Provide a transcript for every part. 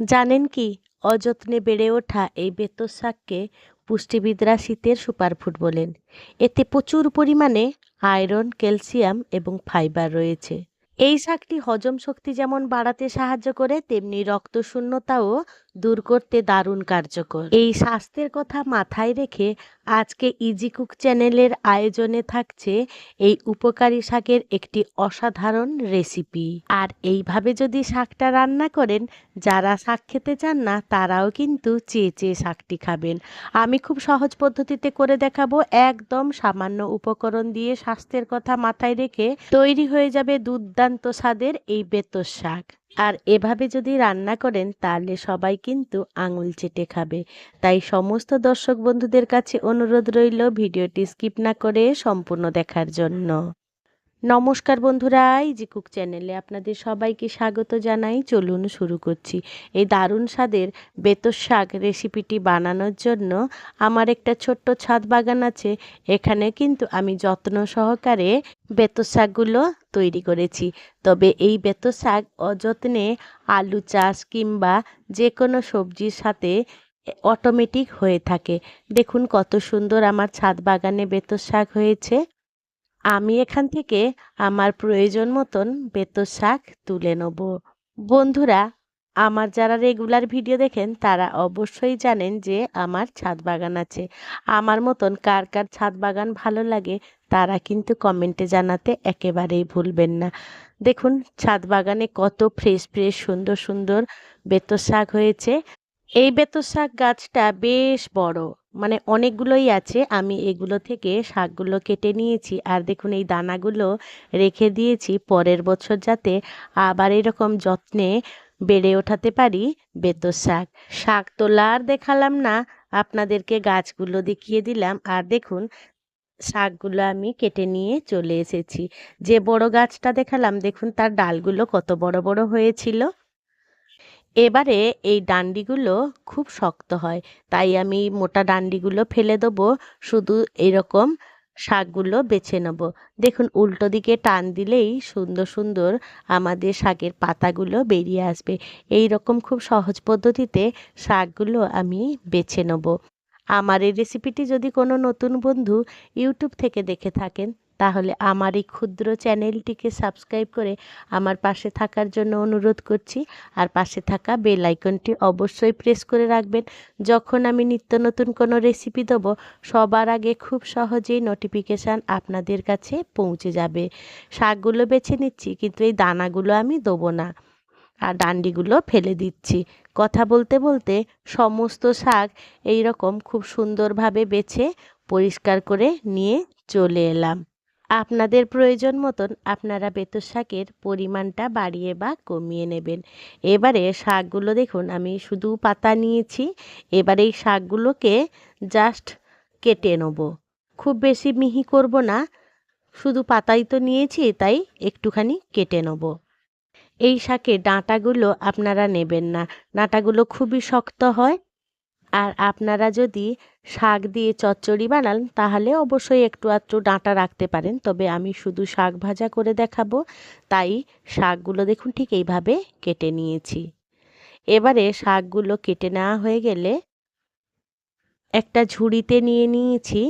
জানেন কি, অযত্নে বেড়ে ওঠা এই বেতর শাককে পুষ্টিবিদরা শীতের সুপারফুড বলেন। এতে প্রচুর পরিমাণে আয়রন, ক্যালসিয়াম এবং ফাইবার রয়েছে। এই শাকটি হজম শক্তি যেমন বাড়াতে সাহায্য করে, তেমনি রক্ত শূন্যতাও দূর করতে দারুণ কার্যকর। এই স্বাস্থ্যের কথা মাথায় রেখে আজকে ইজি কুক চ্যানেলের আয়োজনে থাকছে এই উপকারী শাকের একটি অসাধারণ রেসিপি। আর এইভাবে যদি শাকটা রান্না করেন, যারা শাক খেতে চান না, তারাও কিন্তু চেয়ে চেয়ে শাকটি খাবেন। আমি খুব সহজ পদ্ধতিতে করে দেখাবো। একদম সামান্য উপকরণ দিয়ে স্বাস্থ্যের কথা মাথায় রেখে তৈরি হয়ে যাবে দুর্দান্ত স্বাদের এই বেতর শাক। আর এভাবে যদি রান্না করেন, তাহলে সবাই কিন্তু আঙুল চেটে খাবে। তাই সমস্ত দর্শক বন্ধুদের কাছে অনুরোধ রইল ভিডিওটি স্কিপ না করে সম্পূর্ণ দেখার জন্য। নমস্কার বন্ধুরা ইজি কুক চ্যানেলে আপনাদের সবাইকে স্বাগত জানাই। চলুন শুরু করছি। এই দারুণ স্বাদের বেতর শাক রেসিপিটি বানানোর জন্য আমার একটা ছোট্ট ছাদ বাগান আছে। এখানে কিন্তু আমি যত্ন সহকারে বেতর শাকগুলো তৈরি করেছি। তবে এই বেতর শাক অযত্নে আলু চাষ কিংবা যে কোনো সবজির সাথে অটোমেটিক হয়ে থাকে। দেখুন কত সুন্দর আমার ছাদ বাগানে বেতর শাক হয়েছে। আমি এখান থেকে আমার প্রয়োজন মতন বেতর শাক তুলে নেব। বন্ধুরা, আমার যারা রেগুলার ভিডিও দেখেন, তারা অবশ্যই জানেন যে আমার ছাদ বাগান আছে। আমার মতন কার কার ছাদ বাগান ভালো লাগে, তারা কিন্তু কমেন্টে জানাতে একেবারেই ভুলবেন না। দেখুন, ছাদ বাগানে কত ফ্রেশ ফ্রেশ, সুন্দর সুন্দর বেতর শাক হয়েছে। এই বেতর শাক গাছটা বেশ বড়। মানে অনেকগুলোই আছে। আমি এগুলো থেকে শাকগুলো কেটে নিয়েছি। আর দেখুন, এই দানাগুলো রেখে দিয়েছি পরের বছর যাতে আবার এরকম যত্নে বেড়ে ওঠাতে পারি বেতর শাক। শাক তোলা আর দেখালাম না, আপনাদেরকে গাছগুলো দেখিয়ে দিলাম। আর দেখুন, শাকগুলো আমি কেটে নিয়ে চলে এসেছি। যে বড় গাছটা দেখালাম, দেখুন, তার ডালগুলো কত বড় বড় হয়েছিল। এবারে এই ডান্ডিগুলো খুব শক্ত হয়, তাই আমি মোটা ডান্ডিগুলো ফেলে দেবো, শুধু এরকম শাকগুলো বেছে নেব। দেখুন, উল্টো দিকে টান দিলেই সুন্দর সুন্দর আমাদের শাকের পাতাগুলো বেরিয়ে আসবে। এই রকম খুব সহজ পদ্ধতিতে শাকগুলো আমি বেছে নেব। আমার এই রেসিপিটি যদি কোনো নতুন বন্ধু ইউটিউব থেকে দেখে থাকেন তাহলে আমার এই ক্ষুদ্র চ্যানেলটিকে সাবস্ক্রাইব করে আমার পাশে থাকার জন্য অনুরোধ করছি। আর পাশে থাকা বেল আইকনটি অবশ্যই প্রেস করে রাখবেন। যখন আমি নিত্য নতুন কোনো রেসিপি দেবো, সবার আগে খুব সহজেই নোটিফিকেশান আপনাদের কাছে পৌঁছে যাবে। শাকগুলো বেছে নিচ্ছি, কিন্তু এই দানাগুলো আমি দেবো না। আর ডান্ডিগুলো ফেলে দিচ্ছি। কথা বলতে বলতে সমস্ত শাক এই রকম খুব সুন্দরভাবে বেছে পরিষ্কার করে নিয়ে চলে এলাম। আপনাদের প্রয়োজন মতন আপনারা বেতর শাকের পরিমাণটা বাড়িয়ে বা কমিয়ে নেবেন। এবারে শাকগুলো দেখুন, আমি শুধু পাতা নিয়েছি। এবারে এই শাকগুলোকে জাস্ট কেটে নেব। খুব বেশি মিহি করব না, শুধু পাতাই তো নিয়েছি, তাই একটুখানি কেটে নেব। এই শাকের ডাঁটাগুলো আপনারা নেবেন না। ডাঁটাগুলো খুবই শক্ত হয় আর আপনারা যদি শাক দিয়ে চচ্চড়ি বানান, তাহলে অবশ্যই একটু আধটু ডাঁটা রাখতে পারেন। তবে আমি শুধু শাক ভাজা করে দেখাবো, তাই শাকগুলো দেখুন ঠিক এইভাবে কেটে নিয়েছি। এবারে শাকগুলো কেটে নেওয়া হয়ে গেলে একটা ঝুড়িতে নিয়ে নিয়েছি।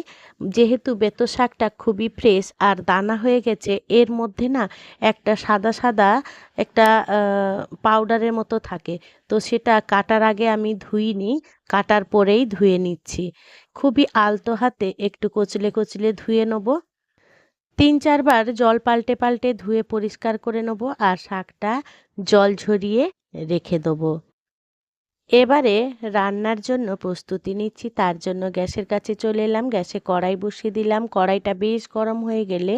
যেহেতু বেতো শাকটা খুবই ফ্রেশ আর দানা হয়ে গেছে, এর মধ্যে না একটা সাদা সাদা একটা পাউডারের মতো থাকে। তো সেটা কাটার আগে আমি ধুইনি, কাটার পরেই ধুয়ে নিচ্ছি। খুবই আলতো হাতে একটু কচলে কচলে ধুয়ে নেব। তিন চারবার জল পাল্টে পাল্টে ধুয়ে পরিষ্কার করে নেব আর শাকটা জল ঝরিয়ে রেখে দেবো। এবারে রান্নার জন্য প্রস্তুতি নিচ্ছি, তার জন্য গ্যাসের কাছে চলে এলাম, গ্যাসে কড়াই বসিয়ে দিলাম। কড়াইটা বেশ গরম হয়ে গেলে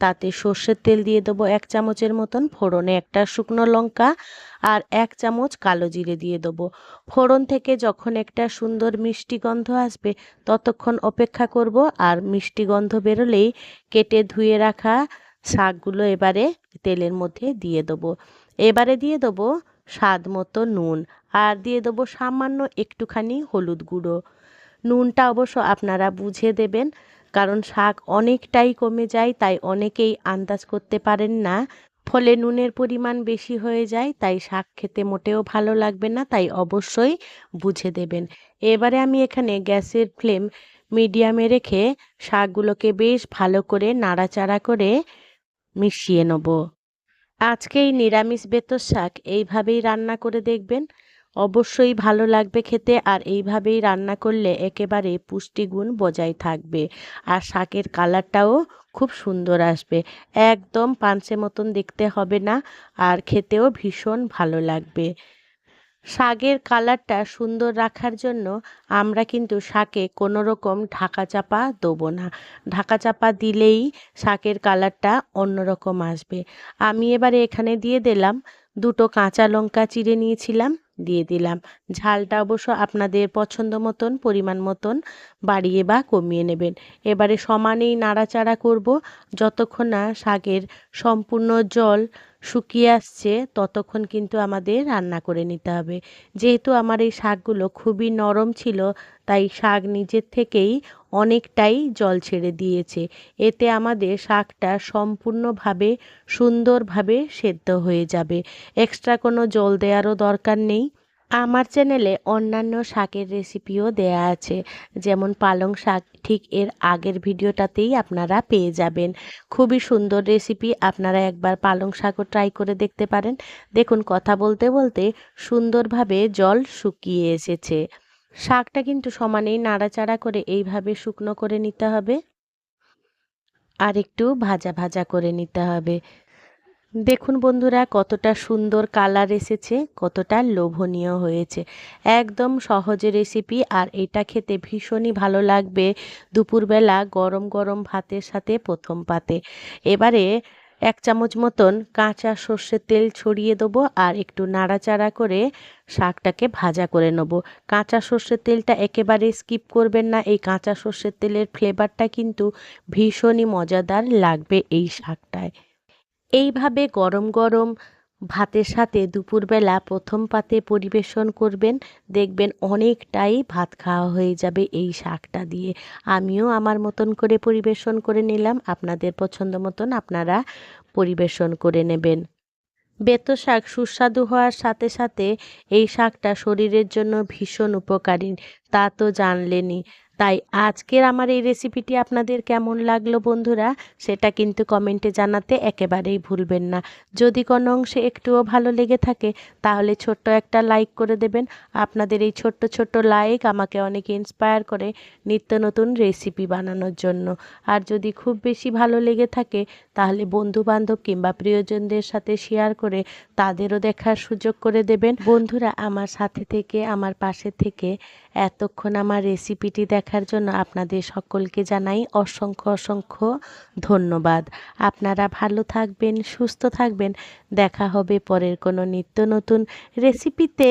তাতে সর্ষের তেল দিয়ে দেবো এক চামচের মতন, ফোড়নে একটা শুকনো লঙ্কা আর এক চামচ কালো জিরে দিয়ে দেবো। ফোড়ন থেকে যখন একটা সুন্দর মিষ্টি গন্ধ আসবে, ততক্ষণ অপেক্ষা করব আর মিষ্টি গন্ধ বেরোলেই কেটে ধুয়ে রাখা শাকগুলো এবারে তেলের মধ্যে দিয়ে দেবো। এবারে দিয়ে দেবো স্বাদ মতো নুন আর দিয়ে দেবো সামান্য একটুখানি হলুদ গুঁড়ো। নুনটা অবশ্য আপনারা বুঝে দেবেন, কারণ শাক অনেকটাই কমে যায়, তাই অনেকেই আন্দাজ করতে পারেন না। ফলে নুনের পরিমাণ বেশি হয়ে যায়, তাই শাক খেতে মোটেও ভালো লাগবে না, তাই অবশ্যই বুঝে দেবেন। এবারে আমি এখানে গ্যাসের ফ্লেম মিডিয়ামে রেখে শাকগুলোকে বেশ ভালো করে নাড়াচাড়া করে মিশিয়ে নেব। আজকে এই নিরামিষ বেতর শাক, এইভাবেই রান্না করে দেখবেন। অবশ্যই ভালো লাগবে খেতে আর এইভাবেই রান্না করলে একেবারে পুষ্টিগুণ বজায় থাকবে। আর শাকের কালারটাও খুব সুন্দর আসবে। একদম পাঞ্চে মতন দেখতে হবে না আর খেতেও ভীষণ ভালো লাগবে। শাকের কালারটা সুন্দর রাখার জন্য আমরা কিন্তু শাকে কোনো রকম ঢাকা চাপা দেবো না। ঢাকা চাপা দিলেই শাকের কালারটা অন্যরকম আসবে। আমি এবারে এখানে দিয়ে দিলাম দুটো কাঁচা লঙ্কা চিড়ে নিয়েছিলাম। দিয়ে দিলাম। ঝালটা অবশ্য আপনাদের পছন্দ মতন, পরিমাণ মতন বাড়িয়ে বা কমিয়ে নেবেন। এবারে সমানেই নাড়াচাড়া করব। যতক্ষণ না শাকের সম্পূর্ণ জল শুকিয়ে আসছে, ততক্ষণ কিন্তু আমাদের রান্না করে নিতে হবে। যেহেতু আমার এই শাকগুলো খুবই নরম ছিল, তাই শাক নিজের থেকেই অনেকটাই জল ছেড়ে দিয়েছে। এতে আমাদের শাকটা সম্পূর্ণভাবে সুন্দরভাবে সেদ্ধ হয়ে যাবে। এক্সট্রা কোনো জল দেওয়ারও দরকার নেই। আমার চ্যানেলে অন্যান্য শাকের রেসিপিও দেয়া আছে। যেমন পালং শাক, ঠিক এর আগের ভিডিওটাতেই আপনারা পেয়ে যাবেন। খুবই সুন্দর রেসিপি আপনারা একবার পালং শাকও ট্রাই করে দেখতে পারেন। দেখুন, কথা বলতে বলতে সুন্দরভাবে জল শুকিয়ে এসেছে। শাকটা কিন্তু সমানেই নাড়াচাড়া করে এইভাবে শুকনো করে নিতে হবে। আর একটু ভাজা ভাজা করে নিতে হবে। দেখুন বন্ধুরা, কতটা সুন্দর কালার এসেছে, কতটা লোভনীয় হয়েছে। একদম সহজে রেসিপি আর এটা খেতে ভীষণই ভালো লাগবে দুপুরবেলা গরম গরম ভাতের সাথে প্রথম পাতে। এবারে এক চামচ মতন কাঁচা সর্ষের তেল ছড়িয়ে দেবো, আর একটু নাড়াচাড়া করে শাকটাকে ভাজা করে নেব। কাঁচা সর্ষের তেলটা একেবারে স্কিপ করবেন না, এই কাঁচা সর্ষের তেলের ফ্লেভারটা কিন্তু ভীষণই মজাদার লাগবে এই শাকটায়। এইভাবে গরম গরম ভাতের সাথে দুপুরবেলা প্রথম পাতে পরিবেশন করবেন, দেখবেন অনেকটাই ভাত খাওয়া হয়ে যাবে এই শাকটা দিয়ে। আমিও আমার মতন করে পরিবেশন করে নিলাম, আপনাদের পছন্দ মতন আপনারা পরিবেশন করে নেবেন। বেতো শাক সুস্বাদু হওয়ার সাথে সাথে এই শাকটা শরীরের জন্য ভীষণ উপকারী, তা তো জানলেনই। তাই আজকের আমার এই রেসিপিটি আপনাদের কেমন লাগল বন্ধুরা, সেটা কিন্তু কমেন্টে জানাতে একেবারেই ভুলবেন না। যদি কোনো অংশে একটুও ভালো লেগে থাকে, তাহলে ছোট্ট একটা লাইক করে দেবেন। আপনাদের এই ছোট্ট ছোট্ট লাইক আমাকে অনেক ইন্সপায়ার করে নিত্য নতুন রেসিপি বানানোর জন্য। আর যদি খুব বেশি ভালো লেগে থাকে, তাহলে বন্ধু বান্ধব কিংবা প্রিয়জনদের সাথে শেয়ার করে তাদেরও দেখার সুযোগ করে দেবেন। বন্ধুরা, আমার সাথে থেকে, আমার পাশে থেকে এতক্ষণ আমার রেসিপিটি দেখার জন্য আপনাদের সকলকে জানাই অসংখ্য অসংখ্য ধন্যবাদ। আপনারা ভালো থাকবেন, সুস্থ থাকবেন। দেখা হবে পরের কোনো নিত্য নতুন রেসিপিতে